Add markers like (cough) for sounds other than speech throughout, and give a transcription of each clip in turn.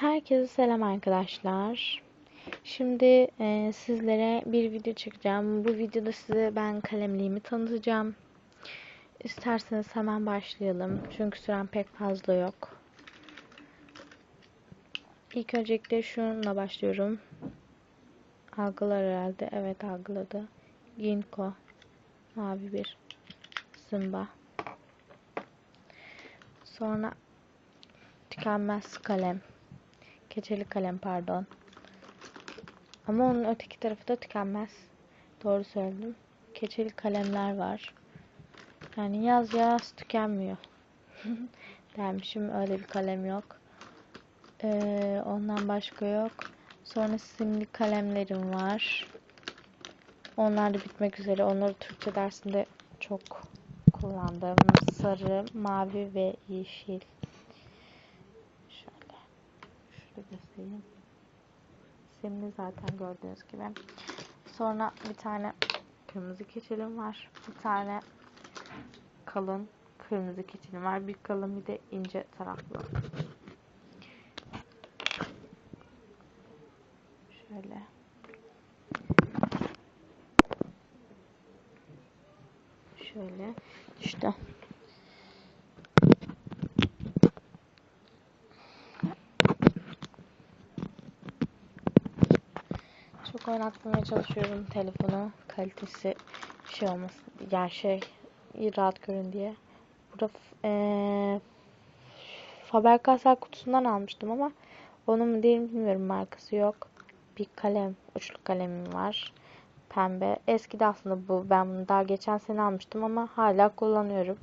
Herkese selam arkadaşlar. Şimdi e, sizlere bir video çekeceğim. Bu videoda size ben kalemliğimi tanıtacağım. İsterseniz hemen başlayalım. Çünkü süren pek fazla yok. İlk öncelikle şununla başlıyorum. Algılar herhalde. Evet algıladı. Ginkgo. Mavi bir. Zımba. Sonra tükenmez kalem. Keçeli kalem pardon. Ama onun öteki tarafı da tükenmez. Doğru söyledim. Keçeli kalemler var. Yani yaz yaz tükenmiyor. (laughs) Dermişim öyle bir kalem yok. Ee, ondan başka yok. Sonra simli kalemlerim var. Onlar da bitmek üzere. Onları Türkçe dersinde çok kullandım. Sarı, mavi ve yeşil. Şöyle. Şurada göstereyim. Simli zaten gördüğünüz gibi. Sonra bir tane kırmızı keçelim var. Bir tane kalın kırmızı keçelim var. Bir kalın bir de ince taraflı. Şöyle. Şöyle düştü. Çok oynatmaya çalışıyorum telefonu. Kalitesi şey olmasın. Yani şey rahat görün diye. Burada eee Faber-Castell kutusundan almıştım ama onun mu değil mi bilmiyorum markası yok. Bir kalem, uçlu kalemim var. Pembe. Eski de aslında bu. Ben bunu daha geçen sene almıştım ama hala kullanıyorum.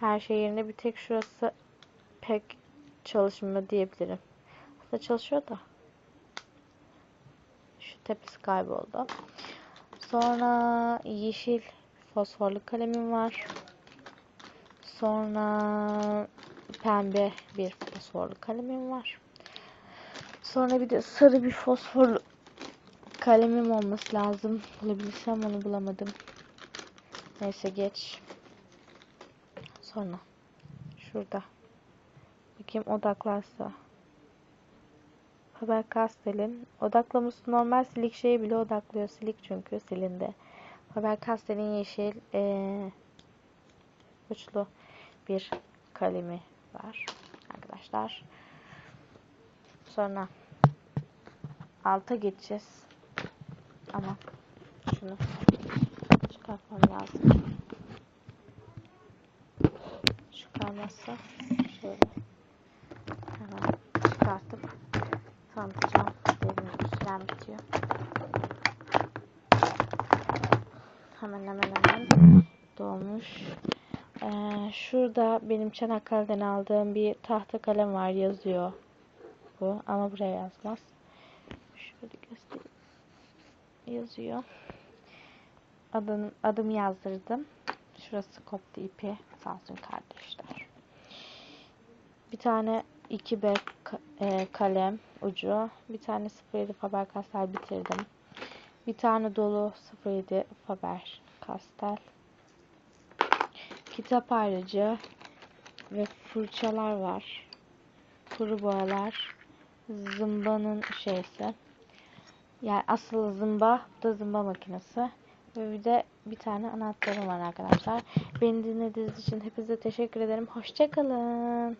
Her şey yerinde bir tek şurası pek çalışmıyor diyebilirim. Aslında çalışıyor da. Şu tepesi kayboldu. Sonra yeşil fosforlu kalemim var. Sonra pembe bir fosforlu kalemim var. Sonra bir de sarı bir fosforlu kalemim olması lazım. Bulabilirsem onu bulamadım. Neyse geç. Sonra şurada. Bakayım odaklarsa. Faber-Castell'in odaklaması normal silik şeyi bile odaklıyor. Silik çünkü silindi. Faber-Castell'in yeşil ee, uçlu bir kalemi var arkadaşlar. Sonra alta geçeceğiz. Ama şunu çıkartmam lazım. Çıkarmazsa şöyle hemen çıkartıp tanıtacağım. Gibi sürem bitiyor. Hemen hemen hemen dolmuş. Ee, şurada benim Çanakkale'den aldığım bir tahta kalem var yazıyor bu ama buraya yazmaz. Şöyle göstereyim. Yazıyor. Adım, adımı yazdırdım. Şurası koptu ipi. Sağ olsun kardeşler. Bir tane 2B e, kalem ucu. Bir tane 07 Faber Castell bitirdim. Bir tane dolu 07 Faber Castell. Kitap ayrıcı ve fırçalar var. Kuru boyalar. Zımbanın şeysi. Yani asıl zımba, da zımba makinesi. Ve bir de bir tane anahtarım var arkadaşlar. Beni dinlediğiniz için hepinize teşekkür ederim. Hoşçakalın.